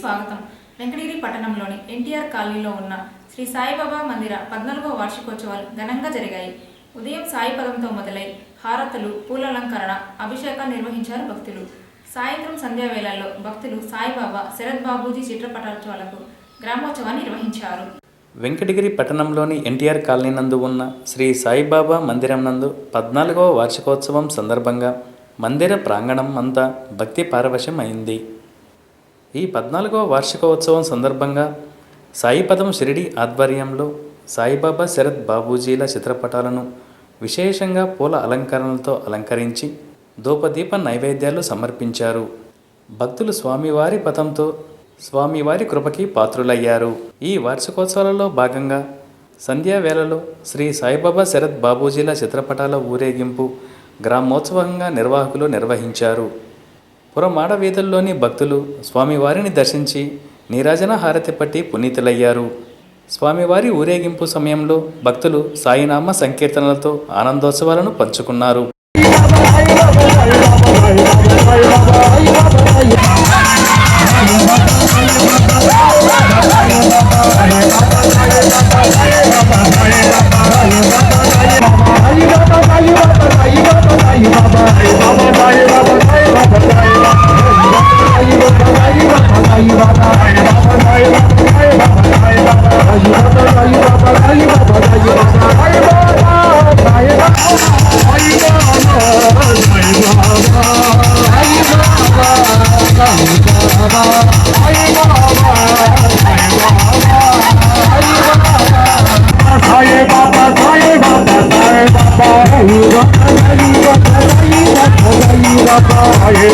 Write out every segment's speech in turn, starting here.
స్వాగతం. వెంకటగిరి పట్టణంలోని ఎన్టీఆర్ కాలనీలో ఉన్న శ్రీ సాయిబాబా మందిర పద్నాలుగవ వార్షికోత్సవాలు ఘనంగా జరిగాయి. ఉదయం సాయి పదంతో మొదలై హారతులు పూలలంకరణ అభిషేకాలు నిర్వహించారు భక్తులు. సాయంత్రం సంధ్యా వేళల్లో భక్తులు సాయిబాబా శరత్ బాబూజీ చిత్రపటోత్సవాలకు గ్రామోత్సవాన్ని నిర్వహించారు. వెంకటగిరి పట్టణంలోని ఎన్టీఆర్ కాలనీ నందు ఉన్న శ్రీ సాయిబాబా మందిరం నందు పద్నాలుగవ వార్షికోత్సవం సందర్భంగా మందిర ప్రాంగణం అంతా భక్తి పారవశం అయింది ఈ పద్నాలుగవ వార్షికోత్సవం సందర్భంగా సాయిపదం షిరిడి ఆధ్వర్యంలో సాయిబాబా శరత్ బాబూజీల చిత్రపటాలను విశేషంగా పూల అలంకరణలతో అలంకరించి దూపదీప నైవేద్యాలు సమర్పించారు. భక్తులు స్వామివారి పథంతో స్వామివారి కృపకి పాత్రులయ్యారు. ఈ వార్షికోత్సవాలలో భాగంగా సంధ్యా వేళలో శ్రీ సాయిబాబా శరత్ బాబూజీల చిత్రపటాల ఊరేగింపు గ్రామోత్సవంగా నిర్వాహకులు నిర్వహించారు. పురమాడ వీధుల్లోని భక్తులు స్వామివారిని దర్శించి నీరాజన హారతి పట్టి పునీతులయ్యారు. స్వామివారి ఊరేగింపు సమయంలో భక్తులు సాయినామ సంకీర్తనలతో ఆనందోత్సవాలను పంచుకున్నారు.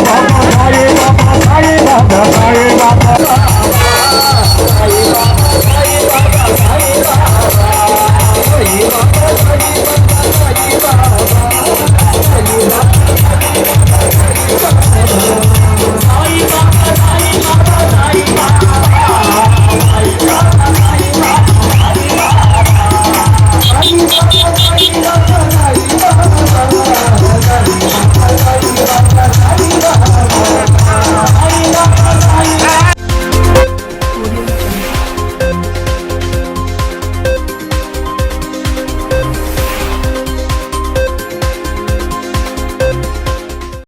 Bye.